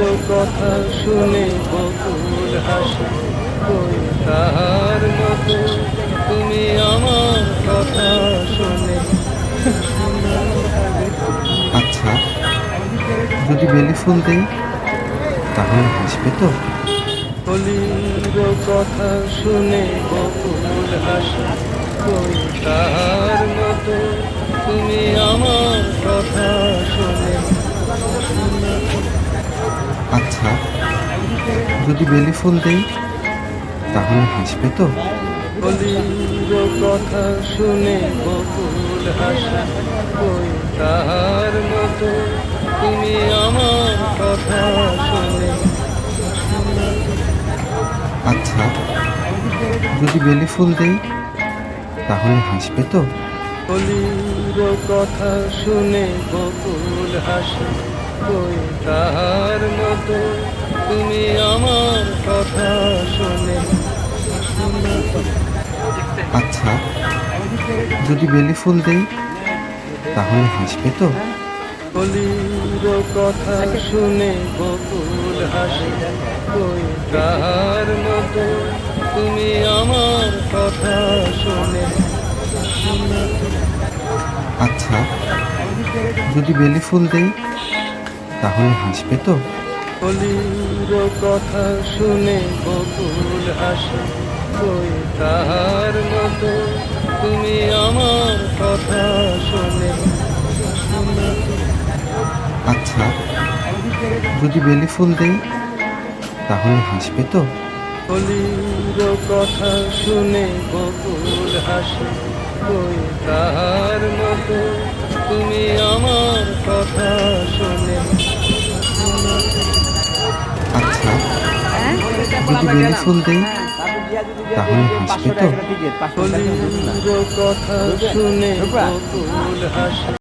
কথা শুনে বকুল হাসে কই তাহার মতো তুমি আমার কথা শুনে। আচ্ছা যদি বেলি ফুল দেই তাহলে হাসবে তো? কলির কথা শুনে বকুল হাসে কই তাহার যদি বেলি ফুল দেই তাহলে হাসবে তো? কথা শুনে বকুল হাসে কই তাহার মতো তুমি আমার কথা শুনে। আচ্ছা যদি বেলি ফুল দেই তাহলে হাসবে তো? কলির কথা শুনে বকুল হাসে কই তাহার মতো তুমি আচ্ছা যদি বেলি ফুল দেই তাহলে হাসবে তো? কলির কথা শুনে বকুল হাসে কই তাহার মতো তুমি আমার কথা শুনে। আচ্ছা যদি বেলি ফুল দেই তাহলে হাসবে তো? কলির কথা শুনে বকুল হাসে কই তাহার মতো? তুমি আমার কথা শুনে। আচ্ছা যদি বেলি ফুল দেই তাহলে হাসবে তো? কলির কথা শুনে বকুল হাসে। কই তাহার মতো? তুমি আমার কথা শুনে। আচ্ছা যদি বেলি ফুল দেই তাহলে হাসবে তো? কথা শুনে বকুল হাসে।